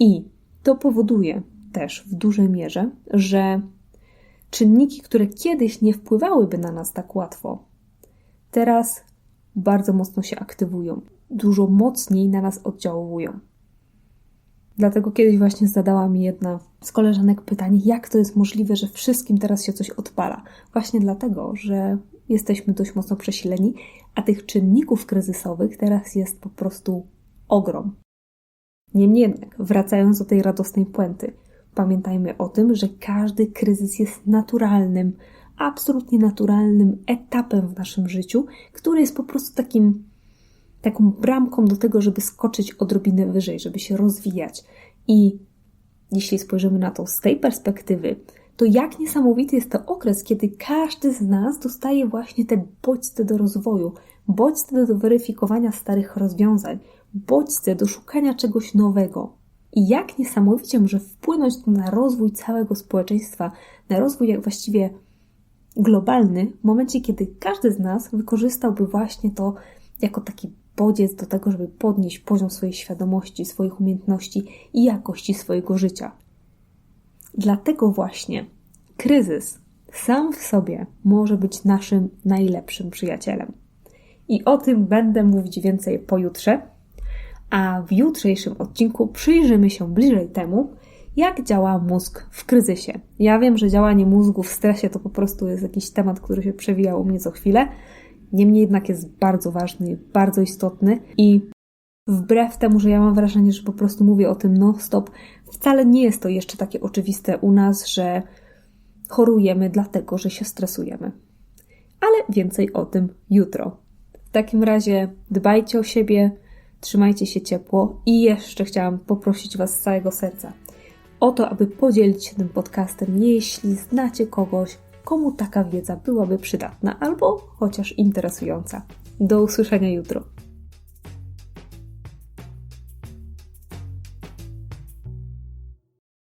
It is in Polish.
I to powoduje też w dużej mierze, że czynniki, które kiedyś nie wpływałyby na nas tak łatwo, teraz bardzo mocno się aktywują, dużo mocniej na nas oddziałują. Dlatego kiedyś właśnie zadała mi jedna z koleżanek pytanie, jak to jest możliwe, że wszystkim teraz się coś odpala. Właśnie dlatego, że jesteśmy dość mocno przesileni, a tych czynników kryzysowych teraz jest po prostu ogrom. Niemniej jednak, wracając do tej radosnej puenty, pamiętajmy o tym, że każdy kryzys jest naturalnym, absolutnie naturalnym etapem w naszym życiu, który jest po prostu takim, taką bramką do tego, żeby skoczyć odrobinę wyżej, żeby się rozwijać. I jeśli spojrzymy na to z tej perspektywy, to jak niesamowity jest to okres, kiedy każdy z nas dostaje właśnie te bodźce do rozwoju, bodźce do weryfikowania starych rozwiązań, bodźce do szukania czegoś nowego. I jak niesamowicie może wpłynąć to na rozwój całego społeczeństwa, na rozwój jak właściwie globalny, w momencie, kiedy każdy z nas wykorzystałby właśnie to jako taki bodziec do tego, żeby podnieść poziom swojej świadomości, swoich umiejętności i jakości swojego życia. Dlatego właśnie kryzys sam w sobie może być naszym najlepszym przyjacielem. I o tym będę mówić więcej pojutrze, a w jutrzejszym odcinku przyjrzymy się bliżej temu, jak działa mózg w kryzysie. Ja wiem, że działanie mózgu w stresie to po prostu jest jakiś temat, który się przewija u mnie co chwilę, niemniej jednak jest bardzo ważny, bardzo istotny i wbrew temu, że ja mam wrażenie, że po prostu mówię o tym non-stop, wcale nie jest to jeszcze takie oczywiste u nas, że chorujemy dlatego, że się stresujemy. Ale więcej o tym jutro. W takim razie dbajcie o siebie, trzymajcie się ciepło i jeszcze chciałam poprosić Was z całego serca o to, aby podzielić się tym podcastem, jeśli znacie kogoś, komu taka wiedza byłaby przydatna albo chociaż interesująca. Do usłyszenia jutro.